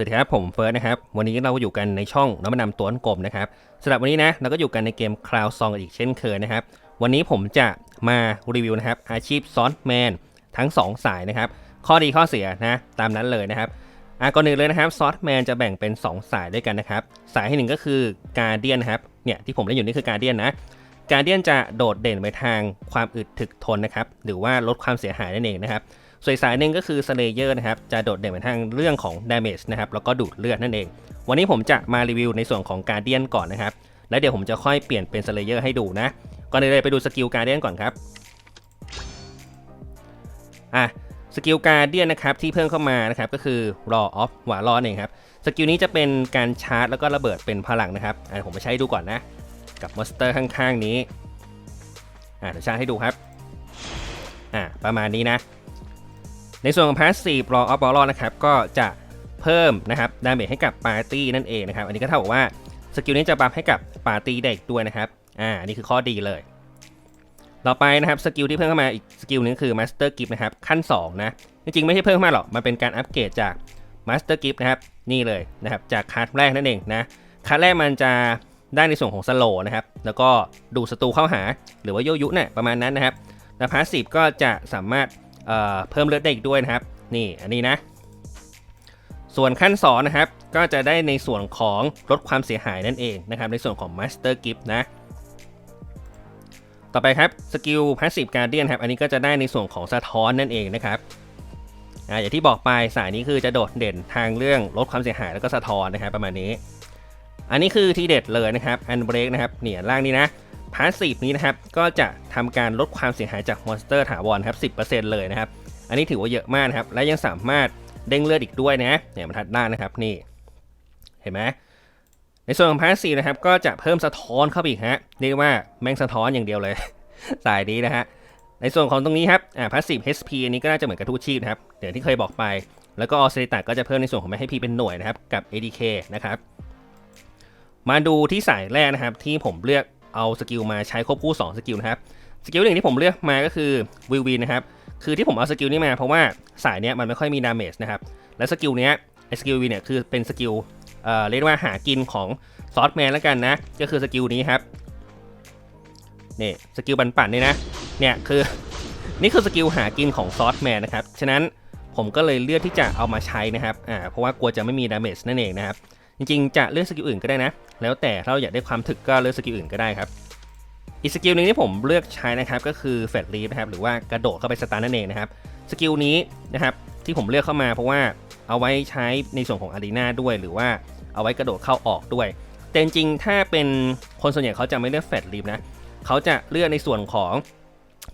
วัสดีครับ ผมเฟิร์สนะครับ วันนี้เราอยู่กันในช่องน้ำมันำตัวนกลมนะครับสำหรับวันนี้นะเราก็อยู่กันในเกม Cloud Song อีกเช่นเคยนะครับ วันนี้ผมจะมารีวิวนะครับอาชีพซอสแมนทั้ง 2 สายนะครับ ข้อดีข้อเสียนะตามนั้นเลยนะครับอะก่อนหนึ่งเลยนะครับซอสแมนจะแบ่งเป็น 2 สายด้วยกันนะครับ สายที่หนึ่งก็คือการเดียนครับเนี่ยที่ผมเล่นอยู่นี่คือการเดียนนะการเดียนจะโดดเด่นไปทางความอึดถึกทนนะครับหรือว่าลดความเสียหายนั่นเองนะครับ ส่วนอีกสายหนึ่งก็คือ Slayer นะครับ จะโดดเด่นไปทางเรื่องของ damage นะครับ แล้วก็ดูดเลือดนั่นเอง วันนี้ผมจะมารีวิวในส่วนของ Guardian ก่อนนะครับ แล้วเดี๋ยวผมจะค่อยเปลี่ยนเป็น Slayer ให้ดูนะ ก่อนอื่นเลยไปดูสกิล Guardian ก่อนครับ อะสกิล Guardian นะครับที่เพิ่มเข้ามานะครับก็คือ Raw of หวารอนั่นเองครับสกิลนี้จะเป็นการชาร์จแล้วก็ระเบิดเป็นพลังนะครับอะผมมาใช้ดูก่อนนะ กับมอนสเตอร์ข้างๆนี้อะเดี๋ยวชาร์จให้ดูครับอะประมาณนี้นะ ในส่วนของ Passive Raw of b a l l นะครับก็จะเพิ่มนะครับดาเมจให้กับปาร์ตี้นั่นเองนะครับ อันนี้ก็เท่ากับว่าสกิลนี้จะบัฟให้กับปาร์ตี้เด็กด้วยนะครับ อ่าอันนี้คือข้อดีเลย ต่อไปนะครับสกิลที่เพิ่มเข้ามาอีกสกิลนึงคือ Master Gift นะครับขั้น2นะจริงๆไม่ใช่เพิ่มเข้ามาหรอก มันเป็นการอัปเกรดจาก Master Gift นะครับนี่เลยนะครับจากคัสแรกนั่นเองนะคัสแรกมันจะได้ในส่วนของสโลนะครับแล้วก็ดูศัตรูเข้าหา หรือว่าโยยุเนี่ยประมาณนั้นนะครับแล้วพาสซีฟก็จะสามารถ เเพิ่มเลือดได้อีกด้วยนะครับ นี่อันนี้นะ ส่วนขั้น2นะครับ ก็จะได้ในส่วนของลดความเสียหายนั่นเองนะครับ ในส่วนของ Master Gift นะ ต่อไปครับสกิล Passive Guardian ครับ อันนี้ก็จะได้ในส่วนของสะท้อนนั่นเองนะครับอย่างที่บอกไปสายนี้คือจะโดดเด่นทางเรื่องลดความเสียหายแล้วก็สะท้อนนะครับประมาณนี้ อันนี้คือที่เด็ดเลยนะครับอันเบรกนะครับเนี่ยล่างนี้นะ พาสซีฟนี้นะครับ ก็จะทำการลดความเสียหายจากมอนสเตอร์ถาวรครับ 10%เลยนะครับ อันนี้ถือว่าเยอะมากนะครับ และยังสามารถเด้งเลือดอีกด้วยนะเนี่ยบรรทัดด้านนะครับนี่ เห็นไหมในส่วนของพาสซีฟนะครับ ก็จะเพิ่มสะท้อนเข้าไปอีกฮะเรียกว่าแม่งสะท้อนอย่างเดียวเลย สายนี้นะฮะในส่วนของตรงนี้ครับอ่าพาสซีฟ HP อันนี้ก็น่าจะเหมือนกระทู้ชีพนะครับเดี๋ยวที่เคยบอกไป แล้วก็ออสเตตาก็จะเพิ่มในส่วนของแม่ให้พีเป็นหน่วยนะครับกับ ADK นะครับมาดูที่สายแรกนะครับที่ผมเลือก เอาสกิลมาใช้ควบคู่2สกิลนะครับสกิลหนึ่งที่ผมเลือกมาก็คือวิววินนะครับคือที่ผมเอาสกิลนี้มาเพราะว่าสายเนี้ยมันไม่ค่อยมีดาเมจนะครับและสกิลเนี้ยไอสกิลวินเนี่ยคือเป็นสกิลเอ่อเรียกว่าหากินของซอสแมนแล้วกันนะ ก็คือสกิลนี้ครับนี่สกิลบันปั่นนี่นะเนี่ยคือนี่คือสกิลหากินของซอสแมนนะครับฉะนั้นผมก็เลยเลือกที่จะเอามาใช้นะครับอ่าเพราะว่ากลัวจะไม่มีดาเมจนั่นเองนะครับ จริงๆ จะเลือกสกิลอื่นก็ได้นะ แล้วแต่ถ้าเราอยากได้ความถึกก็เลือกสกิลอื่นก็ได้ครับ อีกสกิลหนึ่งที่ผมเลือกใช้นะครับก็คือแฟลลีฟนะครับหรือว่ากระโดดเข้าไปสตาร์นั่นเองนะครับ สกิลนี้นะครับที่ผมเลือกเข้ามาเพราะว่าเอาไว้ใช้ในส่วนของอารีนาด้วย หรือว่าเอาไว้กระโดดเข้าออกด้วย แต่จริงๆ ถ้าเป็นคนส่วนใหญ่เขาจะไม่เลือกแฟลลีฟนะเขาจะเลือกในส่วนของ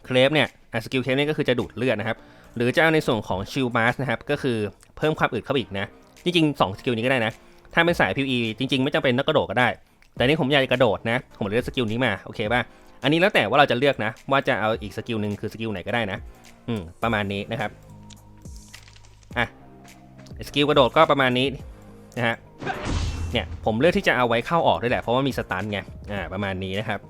เคลฟเนี่ยอะสกิลเคลฟเนี่ยก็คือจะดูดเลือดนะครับหรือจะเอาในส่วนของชิลบาสนะครับก็คือเพิ่มความอึดเข้าไปอีกนะจริงๆ2สกิลนี้ก็ได้นะ ถ้าเป็นสาย PVE จริง ๆ ไม่จำเป็นนักกระโดดก็ได้ แต่นี่ผมอยากจะกระโดดนะ ผมเลือกสกิลนี้มา โอเคป่ะ อันนี้แล้วแต่ว่าเราจะเลือกนะ ว่าจะเอาอีกสกิลหนึ่งคือสกิลไหนก็ได้นะ อืม ประมาณนี้นะครับ อะ สกิลกระโดดก็ประมาณนี้นะฮะ เนี่ยผมเลือกที่จะเอาไว้เข้าออกด้วยแหละ เพราะว่ามีสตันไง อ่า ประมาณนี้นะครับ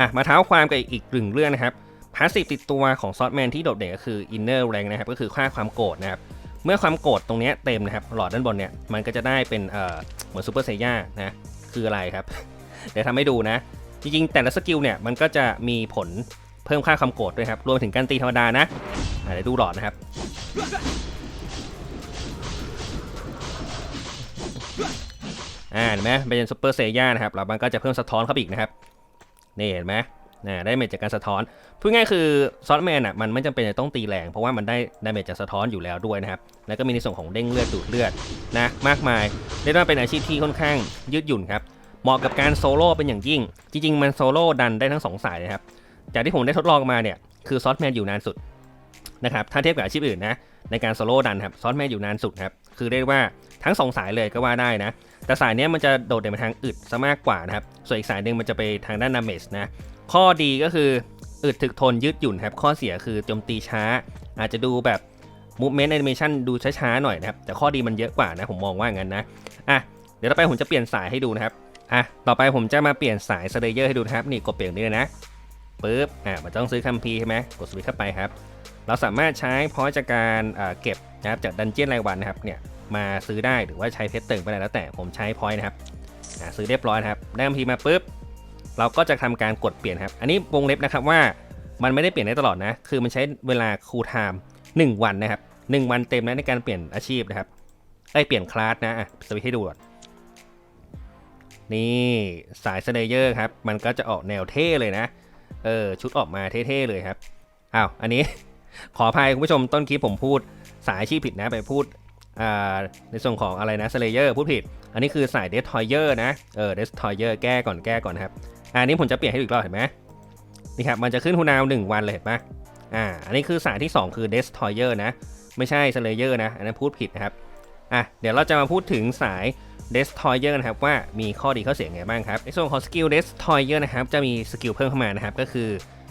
อะ มาเท้าความกับอีกหนึ่งเรื่องนะครับพาสซีฟติดตัวของซอสแมนที่โดดเด่นก็คือ Inner Rank นะครับ ก็คือค่าความโกรธนะครับ เมื่อความโกรธตรงนี้เต็มนะครับหลอดด้านบนเนี่ยมันก็จะได้เป็นเอ่อเหมือนซูเปอร์เซย่านะคืออะไรครับ เดี๋ยวทำให้ดูนะ จริงๆ แต่ละสกิลเนี่ยมันก็จะมีผลเพิ่มค่าความโกรธด้วยครับ รวมถึงการตีธรรมดานะอะเดี๋ยวดูหลอดนะครับอ่าเห็นไหมเป็นซูเปอร์เซย่านะครับแล้วมันก็จะเพิ่มสะท้อนเข้าไปอีกนะครับนี่เห็นไหม นะได้เมจจากการสะท้อนพูดง่ายคือซอสแมนอะมันไม่จำเป็นจะต้องตีแรง เพราะว่ามันได้ดาเมจจากสะท้อนอยู่แล้วด้วยนะครับ แล้วก็มีในส่วนของเด้งเลือดดูดเลือดนะมากมายเรียกว่าเป็นอาชีพที่ค่อนข้างยืดหยุ่นครับเหมาะกับการโซโล่เป็นอย่างยิ่ง จริง ๆ มันโซโล่ดันได้ทั้งสองสายนะครับจากที่ผมได้ทดลองมาเนี่ยคือซอสแมนอยู่นานสุดนะครับถ้าเทียบกับอาชีพอื่นนะในการโซโล่ดันครับซอสแมนอยู่นานสุดครับคือเรียกว่าทั้งสองสายเลยก็ว่าได้นะแต่สายนี้มันจะโดดเด่นไปทางอึดซะมากกว่านะครับส่วนอีกสายหนึ่งมันจะไปทางด้านดาเมจนะ ข้อดีก็คืออึดถึกทนยืดหยุ่นครับ ข้อเสียคือโจมตีช้า อาจจะดูแบบ movement animation ดูช้าๆหน่อยนะครับ แต่ข้อดีมันเยอะกว่านะ ผมมองว่างั้นนะ อะ เดี๋ยวต่อไปผมจะเปลี่ยนสายให้ดูนะครับ อะ ต่อไปผมจะมาเปลี่ยนสายสเลเยอร์ให้ดูนะครับ นี่กดเปลี่ยนนี่เลยนะปึ๊บ อะมันต้องซื้อคัมภีร์ใช่ไหมกดสวิตช์เข้าไปครับ เราสามารถใช้พอยต์จากการเก็บนะครับจากดันเจี้ยนรายวันนะครับ เนี่ย มาซื้อได้หรือว่าใช้เพชรเติมไปได้แล้วแต่ ผมใช้พอยต์นะครับ อ่าซื้อเรียบร้อยนะครับ ได้พีมาปุ๊บ เราก็จะทำการกดเปลี่ยนครับ อันนี้วงเล็บนะครับว่ามันไม่ได้เปลี่ยนได้ตลอดนะ คือมันใช้เวลาคูลไทม์หนึ่งวันนะครับหนึ่งวันเต็มนะในการเปลี่ยนอาชีพนะครับไอยเปลี่ยนคลาสนะอะสวิตช์ให้ดูก่อนนี่สายสเลเยอร์ครับ มันก็จะออกแนวเท่เลยนะ เออ ชุดออกมาเท่ๆเลยครับ อ้าว อันนี้ ขออภัยคุณผู้ชมต้นคลิปผมพูดสายอาชีพผิดนะไปพูดอ่าในส่วนของอะไรนะสเลเยอร์พูดผิด อันนี้คือสายเดสทอยเยอร์นะ เออเดสทอยเยอร์แก้ก่อนแก้ก่อนครับ อันนี้ผมจะเปลี่ยนให้ดูอีกรอบเห็นไหมนี่ครับมันจะขึ้นฮูนาวหนึ่งวันเลยเห็นปะอ่าอันนี้คือสายที่ 2 คือเดสทอยเยอร์นะ ไม่ใช่สเลเยอร์นะ อันนั้นพูดผิดนะครับอะเดี๋ยวเราจะมาพูดถึงสาย Destroyer นะครับว่ามีข้อดีข้อเสียไงบ้างครับในส่วนของสกิล Destroyer นะครับจะมีสกิลเพิ่มเข้ามานะครับก็คือ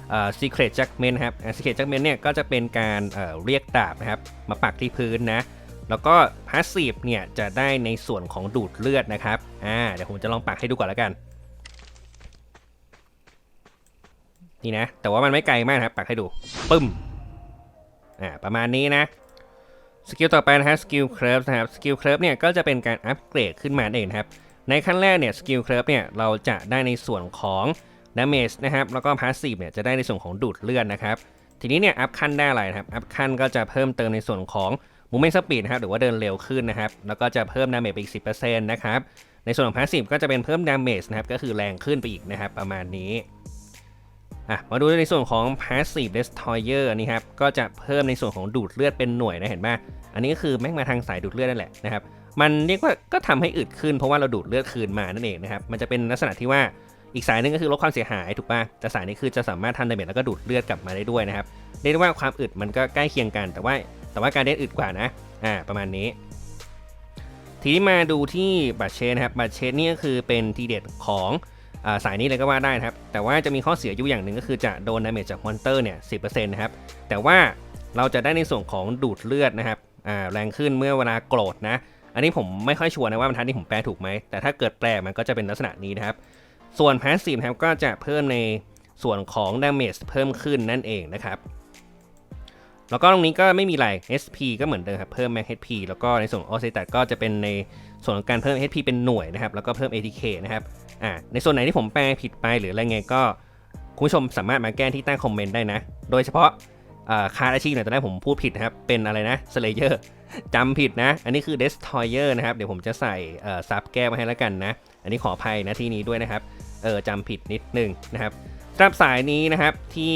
เอ่อ Secret Judgment นครับอ่า Secret Judgment เนี่ยก็จะเป็นการเอ่อเรียกดาบนะครับมาปักที่พื้นนะแล้วก็ Passive เนี่ยจะได้ในส่วนของดูดเลือดนะครับอ่าเดี๋ยวผมจะลองปักให้ดูก่อนแล้วกัน นี่นะ แต่ว่ามันไม่ไกลมากนะครับปักให้ดูปึ้มอ่าประมาณนี้นะสกิลต่อไปนะฮะสกิลเครฟนะครับสกิลเครฟเนี่ยก็จะเป็นการอัปเกรดขึ้นมาเองนะครับ ในขั้นแรกเนี่ยสกิลเครฟเนี่ยเราจะได้ในส่วนของดาเมจนะครับแล้วก็พาสซีฟเนี่ยจะได้ในส่วนของดูดเลือดนะครับ ทีนี้เนี่ยอัพขั้นได้อะไรนะครับอัพขั้นก็จะเพิ่มเติมในส่วนของมูเมนต์สปีดนะครับหรือว่าเดินเร็วขึ้นนะครับแล้วก็จะเพิ่มดาเมจไปอีก10%นะครับในส่วนของพาสซีฟก็จะเป็นเพิ่มดาเมจนะครับก็คือแรงขึ้นไปอีกนะครับประมาณนี้ อะมาดูในส่วนของ Passive Destroyer นี่ครับก็จะเพิ่มในส่วนของดูดเลือดเป็นหน่วยนะเห็นไหมอันนี้ก็คือแม่งมาทางสายดูดเลือดนั่นแหละนะครับมันเรียกว่าก็ทำให้อึดขึ้นเพราะว่าเราดูดเลือดคืนมานั่นเองนะครับมันจะเป็นลักษณะที่ว่าอีกสายหนึงก็คือลดความเสียหายถูกป่ะแต่สายนี้คือจะสามารถทำดาเมจแล้วก็ดูดเลือดกลับมาได้ด้วยนะครับเรียกได้ว่าความอึดมันก็ใกล้เคียงกัน แต่ว่าแต่ว่าการเด่นอึดกว่านะอ่าประมาณนี้ ทีนี้มาดูที่บัตเชนนะครับบัตเชนนี่ก็คือเป็นทีเด็ดของ สายนี้เลยก็ว่าได้นะครับ แต่ว่าจะมีข้อเสียอยู่อย่างหนึ่งก็คือจะโดนดาเมจจากมอนเตอร์เนี่ยสินะครับ แต่ว่าเราจะได้ในส่วนของดูดเลือดนะครับแรงขึ้นเมื่อเวลาโกรธนะ อันนี้ผมไม่ค่อยชัวร์นะว่าบรรทัดนี้ผมแปลถูกไหม แต่ถ้าเกิดแปลมันก็จะเป็นลักษณะนี้นะครับ ส่วน Passive นะครับก็จะเพิ่มในส่วนของ Damage เพิ่มขึ้นนั่นเองนะครับ แล้วก็ตรงนี้ก็ไม่มีอะไร SP ก็เหมือนเดิมครับ เพิ่ม Max HP แล้วก็ในส่วนของ o s i t a t ก็จะเป็นใน ส่วนของการเพิ่ม HP เป็นหน่วยนะครับ แล้วก็เพิ่ม ATK นะครับ อ่า ในส่วนไหนที่ผมแปลผิดไปหรืออะไรไงก็คุณผู้ชมสามารถมาแก้ที่ใต้คอมเมนต์ได้นะ โดยเฉพาะคาร์อาชีพเนี่ยตอนแรกผมพูดผิดนะครับ เป็นอะไรนะ Slayer จำผิดนะ อันนี้คือ Destroyer นะครับ เดี๋ยวผมจะใส่ซับแก้มาให้แล้วกันนะ อันนี้ขออภัยนะที่นี้ด้วยนะครับ เออจำผิดนิดนึงนะครับสำหรับสายนี้นะครับที่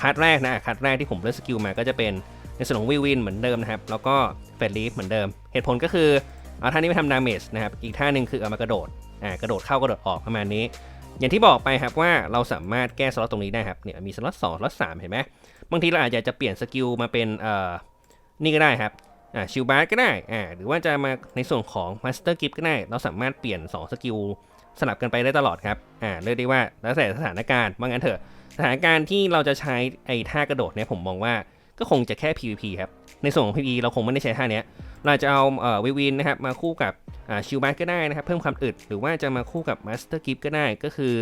คัดแรกนะคัดแรกที่ผมเลือกสกิลมาก็จะเป็นในส่วนของวิวินเหมือนเดิมนะครับ แล้วก็เฟดลีฟเหมือนเดิม เหตุผลก็คือ เอาท่านี้ไปทำดาเมจนะครับ อีกท่าหนึ่งคือเอามากระโดด อ่า กระโดดเข้ากระโดดออกประมาณนี้ อย่างที่บอกไปครับว่าเราสามารถแก้สล็อตตรงนี้ได้ครับ เนี่ยมีสล็อตสองสล็อตสามเห็นไหม บางทีเราอาจจะจะเปลี่ยนสกิลมาเป็น เอ่อ นี่ก็ได้ครับ อ่า ชิลบาร์ก็ได้ อ่า หรือว่าจะมาในส่วนของมาสเตอร์กิฟก็ได้ เราสามารถเปลี่ยน 2 สกิลสลับกันไปได้ตลอดครับ อ่า เรียกได้ว่าแล้วแต่สถานการณ์ว่างั้นเถอะ สถานการณ์ที่เราจะใช้ไอ้ท่ากระโดดเนี่ยผมมองว่า ก็คงจะแค่ PVP ครับ ในส่วนของ PVE เราคงไม่ได้ใช้ท่านี้เราจะเอาเอ่อวิวินนะครับมาคู่กับชิลบาร์ก็ได้นะครับ เพิ่มความอึดหรือว่าจะมาคู่กับมาสเตอร์กิฟก็ได้ก็คือ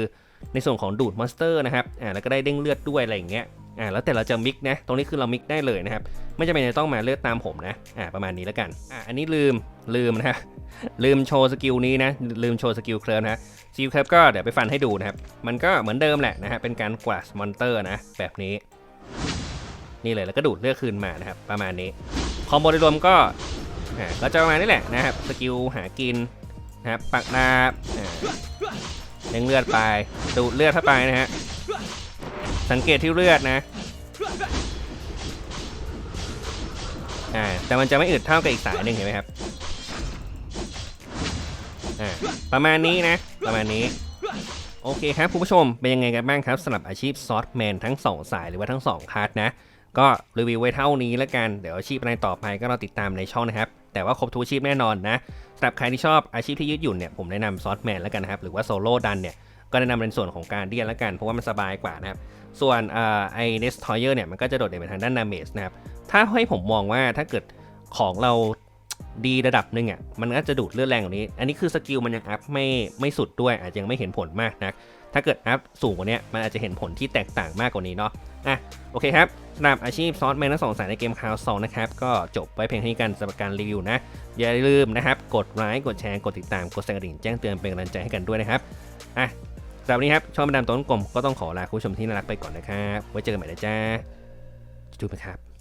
ในส่วนของดูดมอนสเตอร์นะครับอ่าแล้วก็ได้เด้งเลือดด้วยอะไรอย่างเงี้ยอ่าแล้วแต่เราจะมิกนะตรงนี้คือเรามิกได้เลยนะครับไม่จำเป็นจะต้องมาเลือกตามผมนะอ่าประมาณนี้แล้วกันอ่าอันนี้ลืมลืมนะฮะลืมโชว์สกิลนี้นะลืมโชว์สกิลเคลิร์ฟนะสกิลเคลิร์ฟก็เดี๋ยวไปฟันให้ดูนะครับมันก็เหมือนเดิมแหละนะฮะเป็นการกวาดมอนเตอร์นะแบบนี้ นี่เลยแล้วก็ดูดเลือดคืนมานะครับประมาณนี้คอมโบโดยรวมก็ก็จะประมาณนี้แหละนะครับสกิลหากินนะครับปักดาบเด้งเลือดไปดูดเลือดเข้าไปนะฮะสังเกตที่เลือดนะอ่าแต่มันจะไม่อึดเท่ากับอีกสายหนึ่งเห็นไหมครับอ่าประมาณนี้นะประมาณนี้โอเคครับคุณผู้ชมเป็นยังไงกันบ้างครับสำหรับอาชีพซอสแมนทั้ง 2 สายหรือว่าทั้ง 2คัสนะ ก็รีวิวไว้เท่านี้แล้วกัน เดี๋ยวอาชีพอะไรต่อไปก็รอติดตามในช่องนะครับ แต่ว่าครบทุกอาชีพแน่นอนนะสำหรับใครที่ชอบอาชีพที่ยืดหยุ่นเนี่ยผมแนะนำซอสแมนแล้วกันนะครับ หรือว่าโซโล่ดันเนี่ยก็แนะนำในส่วนของการเดียนแล้วกัน เพราะว่ามันสบายกว่านะครับ ส่วนไอเนสทอยเยอร์เนี่ยมันก็จะโดดเด่นไปทางด้านดาเมจนะครับ ถ้าให้ผมมองว่าถ้าเกิดของเรา ดีระดับหนึ่งอะมันก็จะดูดเลือดแรงกว่านี้ อันนี้คือสกิลมันยังอัพไม่ไม่สุดด้วย อาจจะยังไม่เห็นผลมากนะถ้าเกิดอัพสูงกว่านี้มันอาจจะเห็นผลที่แตกต่างมากกว่านี้เนาะอะโอเคครับสำหรับอาชีพซอสแมนทั้งสองสายในเกมคาวสองนะครับก็จบไว้เพียงเท่านี้กันสำหรับการรีวิวนะ อย่าลืมนะครับ กดไลค์กดแชร์กดติดตามกดสั่นกระดิ่งแจ้งเตือนเป็นกำลังใจให้กันด้วยนะครับอะสำหรับวันนี้ครับช่องมาดามต้นกลมก็ต้องขอลาคุณผู้ชมที่น่ารักไปก่อนนะครับไว้เจอกันใหม่นะจ้าจุ๊บนะครับ